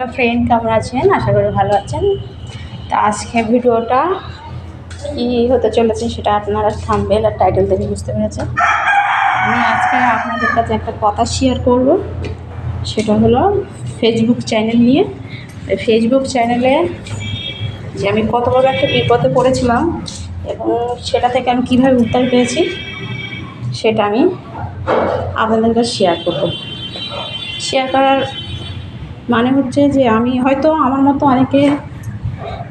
Friend কেমন আছেন? আশা করি ভালো আছেন। তো আজকে ভিডিওটা কী হতে চলেছে সেটা আপনারা থামবেল আর টাইটেল থেকে বুঝতে পেরেছেন। আমি আজকে আপনাদের কাছে একটা কথা শেয়ার করব। সেটা হলো ফেসবুক চ্যানেল নিয়ে। ফেসবুক চ্যানেলে যে আমি কত বড় একটা বিপদে পড়েছিলাম এবং সেটা থেকে আমি কীভাবে উদ্ধার পেয়েছি, সেটা আমি আপনাদের কাছে শেয়ার করব। শেয়ার করার মানে হচ্ছে যে আমি হয়তো আমার মতো অনেকে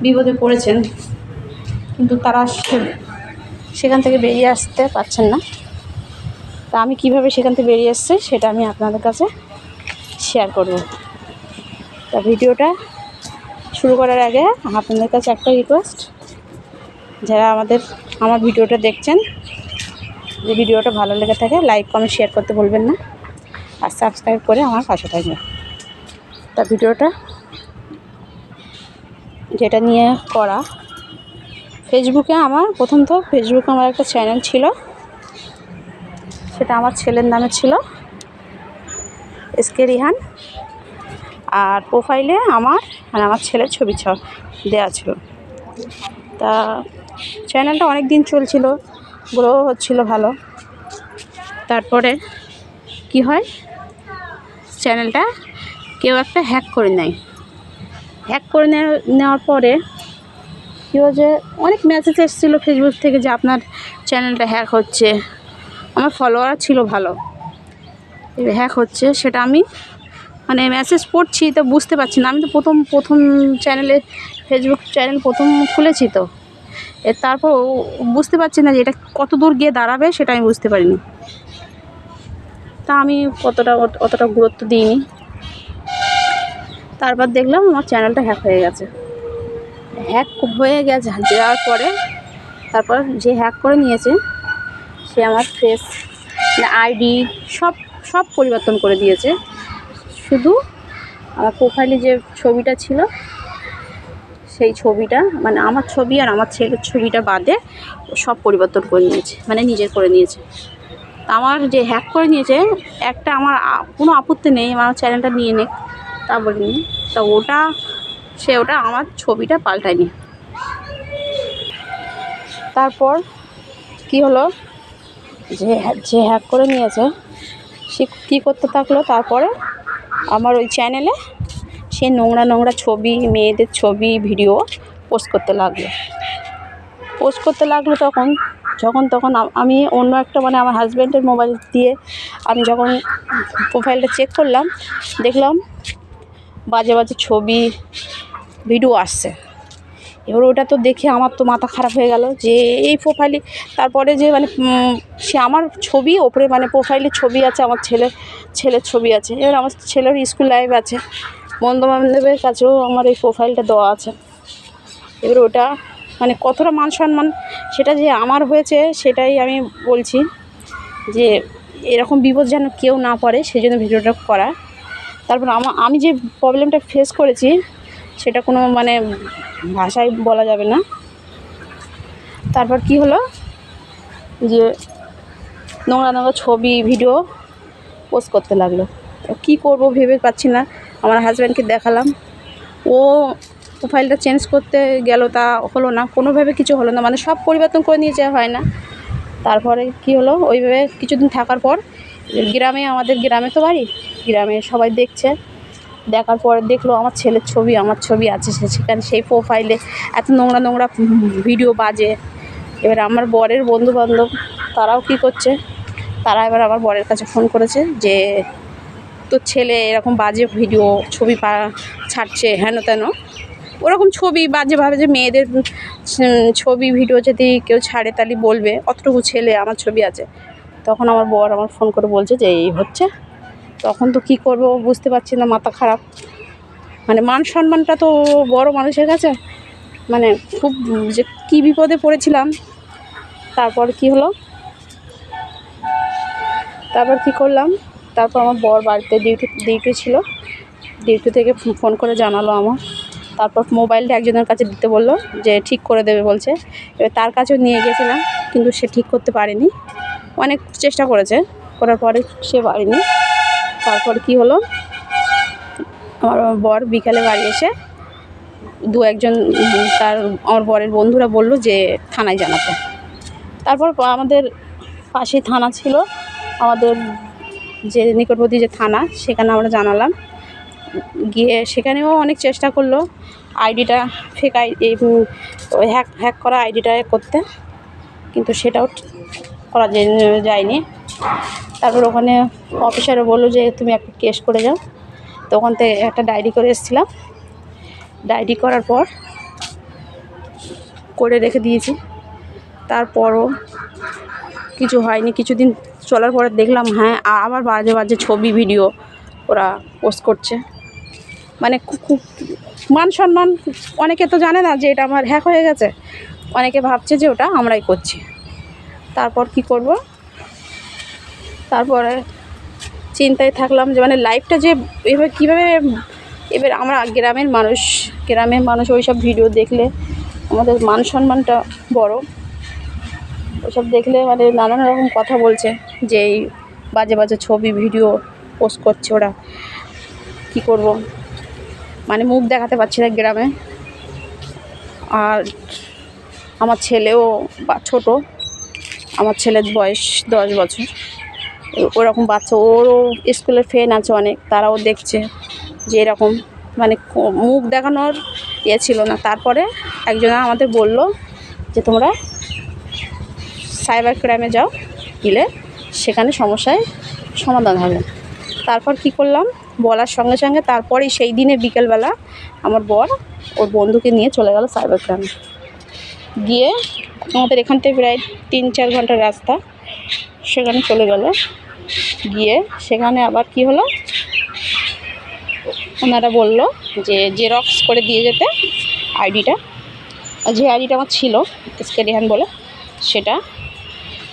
বিপদে পড়েছেন, কিন্তু তারা সেখান থেকে বেরিয়ে আসতে পারছেন না। তা আমি কীভাবে সেখান থেকে বেরিয়ে এসছে সেটা আমি আপনাদের কাছে শেয়ার করব। তা ভিডিওটা শুরু করার আগে আপনাদের কাছে একটা রিকোয়েস্ট যারা আমাদের আমার ভিডিওটা দেখছেন যে ভিডিওটা ভালো লেগে থাকে লাইক কমেন্ট শেয়ার করতে বলবেন না। আর সাবস্ক্রাইব করে আমার পাশে থাকবেন। তা ভিডিওটা, যেটা নিয়ে করা। ফেসবুকে আমার, প্রথম তো ফেসবুকে আমার একটা চ্যানেল ছিল। সেটা আমার ছেলের নামে ছিল। এসকে রিহান আর প্রোফাইলে আমার আর আমার ছেলের ছবি ছ দেওয়া ছিল। তা চ্যানেলটা অনেক দিন চলছিল গ্রো হচ্ছিল ভালো। তারপরে কি হয়? চ্যানেলটা কেউ একটা হ্যাক করে নেয়। হ্যাক করে নেওয়ার পরে কী হয়েছে অনেক মেসেজ এসেছিল ফেসবুক থেকে যে আপনার চ্যানেলটা হ্যাক হচ্ছে। আমার ফলোয়ার ছিল ভালো। হ্যাক হচ্ছে, সেটা আমি মানে মেসেজ পড়ছি তো বুঝতে পারছি না। আমি তো প্রথম প্রথম চ্যানেলে ফেসবুক চ্যানেল প্রথম খুলেছি তো। এর তারপর বুঝতে পারছি না যে এটা কত দূর গিয়ে দাঁড়াবে, সেটা আমি বুঝতে পারিনি। তা আমি কতটা অতটা গুরুত্ব দিইনি। তারপর দেখলাম আমার চ্যানেলটা হ্যাক হয়ে গেছে। হ্যাক হয়ে গেছে, যাওয়ার পরে তারপর যে হ্যাক করে নিয়েছে, সে আমার ফেস আইডি সব সব পরিবর্তন করে দিয়েছে। শুধু আমার প্রোফাইলে যে ছবিটা ছিল, সেই ছবিটা মানে আমার ছবি আর আমার ছেলের ছবিটা বাদে সব পরিবর্তন করে নিয়েছে মানে নিজের করে নিয়েছে। আমার যে হ্যাক করে নিয়েছে, একটা আমার কোনো আপত্তি নেই, আমার চ্যানেলটা নিয়ে নে তা বলিনি। তা ওটা, সে ওটা আমার ছবিটা পাল্টায়নি। তারপর কি হলো? যে যে হ্যাক করে নিয়েছে, সে কী করতে থাকল? তারপরে আমার ওই চ্যানেলে সে নোংরা নোংরা ছবি, মেয়েদের ছবি ভিডিও পোস্ট করতে লাগল। পোস্ট করতে লাগল তখন, যখন, তখন আমি অন্য একটা মানে আমার হাজব্যান্ডের মোবাইল দিয়ে আমি যখন প্রোফাইলটা চেক করলাম, দেখলাম বাজে বাজে ছবি ভিডিও আসছে। এবার ওটা তো দেখে আমার তো মাথা খারাপ হয়ে গেল যে এই প্রোফাইলে তারপরে যে মানে সে আমার ছবি, ওপরে মানে প্রোফাইলে ছবি আছে, আমার ছেলে, ছেলের ছবি আছে। এবার আমার ছেলের স্কুল লাইফ আছে। বন্ধু বান্ধবের কাছেও আমার এই প্রোফাইলটা দেওয়া আছে। এবার ওটা মানে কতটা মান সম্মান, সেটা যে আমার হয়েছে, সেটাই আমি বলছি যে এরকম বিপদ যেন কেউ না পড়ে সেই জন্য ভিডিওটা করা। তারপর আমা, আমি যে প্রবলেমটা ফেস করেছি, সেটা কোনো মানে ভাষায় বলা যাবে না। তারপর কি হলো? যে নোংরা নোংরা ছবি ভিডিও পোস্ট করতে লাগল। কী করব ভেবে পাচ্ছি না। আমার হাজব্যান্ডকে দেখালাম। ও প্রোফাইলটা চেঞ্জ করতে গেল, তা হলো না। কোনোভাবে কিছু হলো না। মানে সব পরিবর্তন করে নিয়ে যাওয়া হয় না। তারপরে কি হলো? ওইভাবে কিছুদিন থাকার পর গ্রামে, আমাদের গ্রামে তো বাড়ি। গ্রামে সবাই দেখছে। দেখার পরে দেখল আমার ছেলের ছবি, আমার ছবি আছে সেখানে সেই প্রোফাইলে এত নোংরা নোংরা ভিডিও বাজে। এবার আমার বরের বন্ধু বান্ধব তারাও কী করছে? তারা এবার আমার বরের কাছে ফোন করেছে যে, তোর ছেলে এরকম বাজে ভিডিও ছবি পা ছাড়ছে হেন তেন। ওরকম ছবি বাজেভাবে যে মেয়েদের ছবি ভিডিও যদি কেউ ছাড়ে তাহলে বলবে, অতটুকু ছেলে, আমার ছবি আছে। তখন আমার বর আমার ফোন করে বলছে যে, এই হচ্ছে। তখন তো কী করব বুঝতে পারছি না, মাথা খারাপ। মানে মান সম্মানটা তো বড় মানুষের কাছে। মানে খুব যে কী বিপদে পড়েছিলাম। তারপর কি হলো? তারপর কি করলাম? তারপর আমার বর বাড়িতে ডিউটি ডিউটি ছিল। ডিউটি থেকে ফোন করে জানালো আমার। তারপর মোবাইলটা একজনের কাছে দিতে বলল যে, ঠিক করে দেবে, বলছে। এবার তার কাছেও নিয়ে গেছিলাম, কিন্তু সে ঠিক করতে পারেনি। অনেক চেষ্টা করেছে, করার পরে সে পারেনি। তারপর কি হলো? আমার বর বিকালে বাড়ি এসে দু একজন তার, আমার বরের বন্ধুরা বলল যে থানায় জানাতে। তারপর আমাদের পাশে থানা ছিল। আমাদের যে নিকটবর্তী যে থানা, সেখানে আমরা জানালাম। গিয়ে সেখানেও অনেক চেষ্টা করল আইডিটা ফেক আই ওই হ্যাক হ্যাক করা আইডিটা করতে। কিন্তু সেটাও করা যায়- যায়নি। তারপর ওখানে অফিসারও বলল যে, তুমি একটা কেস করে যাও। তো ওখান থেকে একটা ডায়েরি করে এসেছিলাম। ডায়েরি করার পর করে রেখে দিয়েছি। তারপরও কিছু হয়নি। কিছুদিন চলার পরে দেখলাম হ্যাঁ আবার বাজে বাজে ছবি ভিডিও ওরা পোস্ট করছে। মানে খুব মান সম্মান অনেকে তো জানে না যে, এটা আমার হ্যাক হয়ে গেছে। অনেকে ভাবছে যে, ওটা আমরাই করছি। তারপর কি করব? তারপরে চিন্তায় থাকলাম যে মানে লাইফটা যে এবার কীভাবে এবার আমরা গ্রামের মানুষ গ্রামের মানুষ ওই সব ভিডিও দেখলে আমাদের মান সম্মানটা বড়। ওসব দেখলে মানে নানান রকম কথা বলছে যে এই বাজে বাজে ছবি ভিডিও পোস্ট করছে ওরা। কি করব? মানে মুখ দেখাতে পারছি না গ্রামে। আর আমার ছেলেও বা ছোটো আমার ছেলের বয়স দশ বছর। ওরকম বাচ্চা, ওরও স্কুলের ফ্রেন্ড আছে অনেক, তারাও দেখছে যে এরকম। মানে মুখ দেখানোর ইয়ে ছিল না। তারপরে একজন আমাদের বলল যে, তোমরা সাইবার ক্রাইমে যাও, গেলে সেখানে সমস্যায় সমাধান হবে। তারপর কি করলাম? বলার সঙ্গে সঙ্গে তারপরেই সেই দিনে বিকেলবেলা আমার বর ওর বন্ধুকে নিয়ে চলে গেল সাইবার ক্রাইমে গিয়ে আমাদের এখান থেকে প্রায় তিন চার ঘণ্টার রাস্তা সেখানে চলে গেল। গিয়ে সেখানে আবার কি হলো? ওনারা বলল যে জেরক্স করে দিয়ে যেতে আইডিটা। যে আইডিটা আমার ছিল স্কেডিহান বলে, সেটা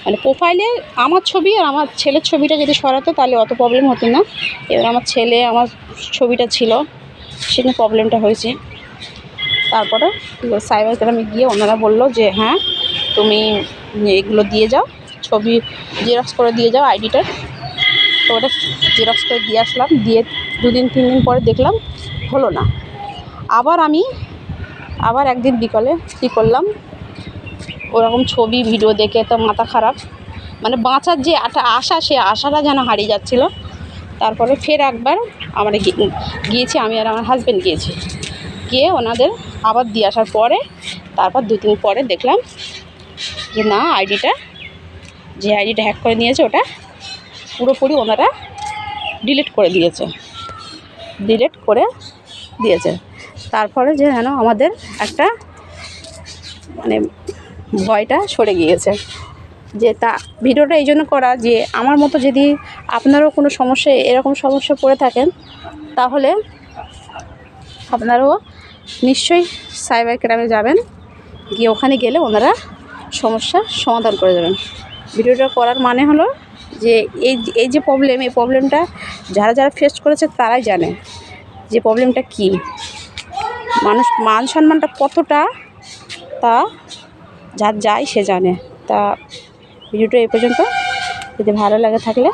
মানে প্রোফাইলে আমার ছবি আর আমার ছেলের ছবিটা যদি সরাতো তাহলে অত প্রবলেম হতো না। এবার আমার ছেলে আমার ছবিটা ছিল সেখানে প্রবলেমটা হয়েছে। তারপরে সাইবার ক্রাইমে গিয়ে ওনারা বলল যে হ্যাঁ তুমি এগুলো দিয়ে যাও, ছবি জেরক্স করে দিয়ে যাও আইডিটার তো ওটা জেরক্স করে দিয়ে আসলাম, দিয়ে দুদিন তিন দিন পরে দেখলাম হলো না। আবার আমি আবার একদিন বিকালে কী করলাম, ওরকম ছবি ভিডিও দেখে তো মাথা খারাপ। মানে বাঁচার যে একটা আশা, সে আশাটা যেন হারিয়ে যাচ্ছিল। তারপরে ফের একবার আমরা গিয়েছি, আমি আর আমার হাজব্যান্ড গিয়েছি। গিয়ে ওনাদের আবার দিয়ে আসার পরে, তারপর দু দিন পরে দেখলাম যে না আইডিটা, যে আইডিটা হ্যাক করে নিয়েছে ওটা, পুরোপুরি ওনারা ডিলিট করে দিয়েছে। ডিলিট করে দিয়েছে। তারপরে যে যেন আমাদের একটা মানে ভয়টা সরে গিয়েছে। যে তা, ভিডিওটা এই জন্য করা যে আমার মতো যদি আপনারও কোনো সমস্যা, এরকম সমস্যা পড়ে থাকেন, তাহলে আপনারাও নিশ্চয়ই সাইবার ক্রাইমে যাবেন। গিয়ে ওখানে গেলে ওনারা সমস্যার সমাধান করে দেবেন। ভিডিওটা করার মানে হলো যে এই এই যে প্রবলেম এই প্রবলেমটা যারা যারা ফেস করেছে তারাই জানে যে প্রবলেমটা কী। মানুষ মান সম্মানটা কতটা তা যার যায় সে জানে। তা ভিডিওটা এই পর্যন্ত। যদি ভালো লাগে থাকলে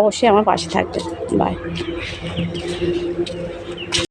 অবশ্যই আমার পাশে থাকবে বাই